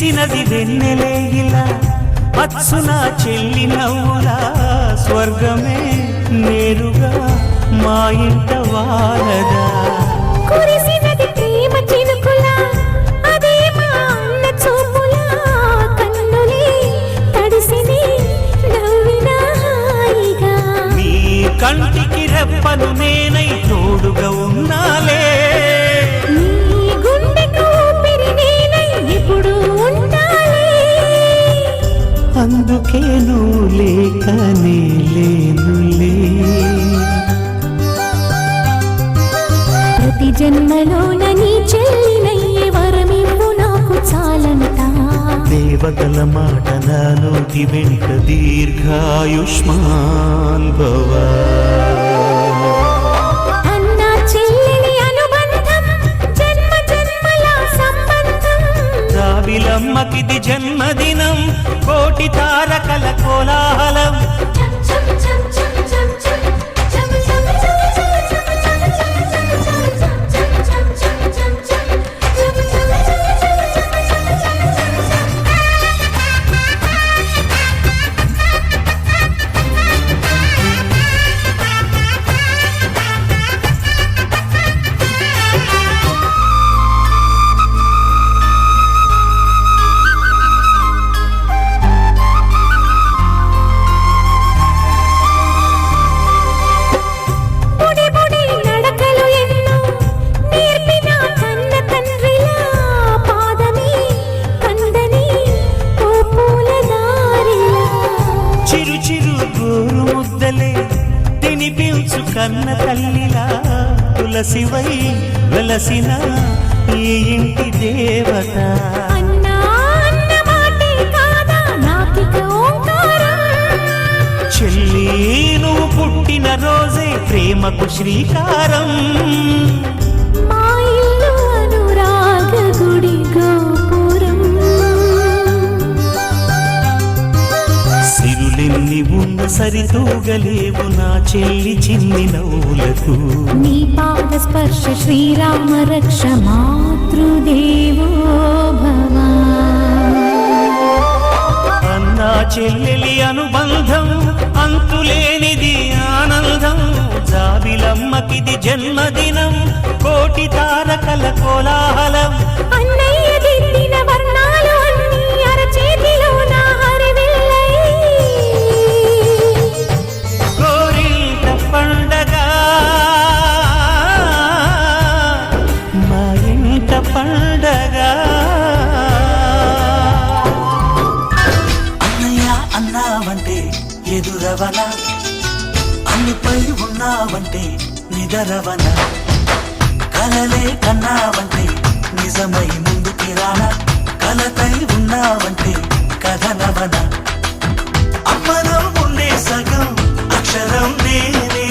విరిసినది వెన్నెలే ఇలా అచ్చున చెల్లి నవ్వులా స్వర్గమే నేరుగా మా ఇంట వారదా దేవతల మాట నా నోటి వెంట దీర్ఘాయుష్మాన్ భవా జన్మదినం కోటి తారకల కోలాహలం. కన్న తల్లిలా తులసివై వెలసిన ఈ ఇంటి దేవత. చెల్లి నువ్వు పుట్టిన రోజే ప్రేమకు శ్రీకారం. ఉన్న సరితూగలేవు నా చెల్లి చిన్ని నవ్వులకు. నీ పాద స్పర్శ శ్రీరామ రక్ష మాతృదేవో భవ. అన్నా చెల్లెలి అనుబంధం అంతులేనిది కన్నావంటే నిదరవన. కలలే కన్నావంటే నిజమై ముందుకి రాన. కలతై ఉన్నావంటే కథనవన. అమ్మలో ఉండే సగం అక్షరం నేనే.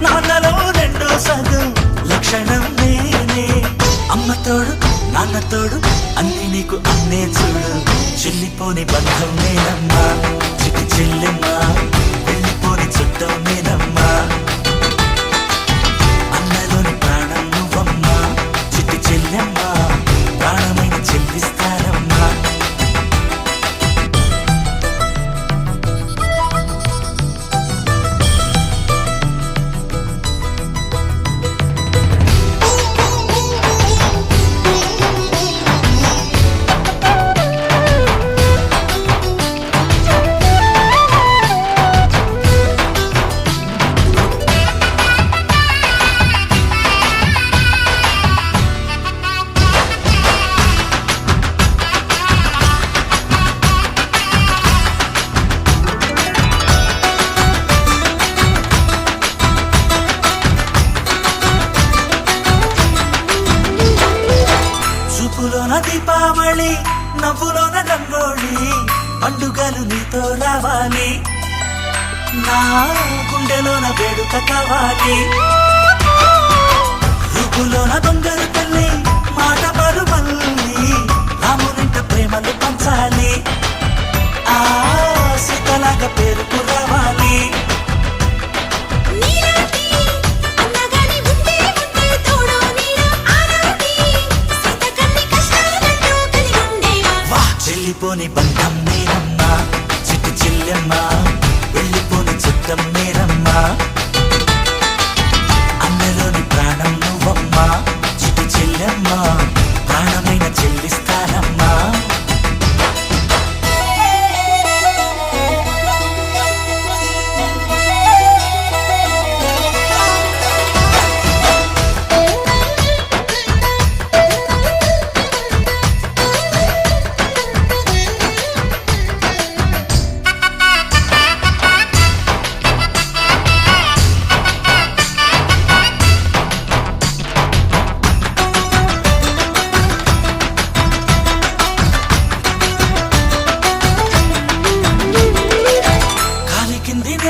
నాన్నలో రెండో సగం లక్షణం నేనే. అమ్మ తోడు నాన్న తోడు అన్ని నీకు అన్నే చూడు. చెల్లిపోని బంధం అరుపులోన దీపావళి నవ్వులోన రంగోళి పండుగలు నీతో రావాలి. నా గుండెలోన వేడుక కావాలి. రూపులోన దొంగలు తల్లి మాట పరుమల్లి. చెల్లిపోని బంధం నేనమ్మా చిట్టి చెల్లెమ్మా వెళ్ళిపోని చిత్తం నేనమ్మా అన్నలోని ప్రాణం నువ్వమ్మా చిట్టి చెల్లెమ్మా.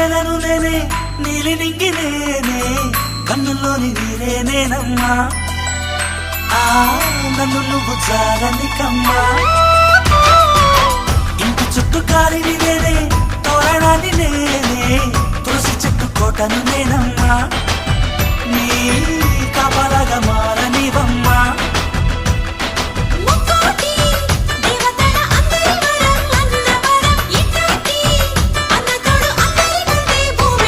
కింది నేలను నేనే నీలి నింగి నేనే. కన్నుల్లోని నీరే నేనమ్మా. ఆ నన్ను నువ్వు చాలని కమ్మా. ఇంటి చుట్టూ కాలిని నేనే తోరణాన్ని నేనే. తులసి చెట్టు కోటను నేనమ్మా.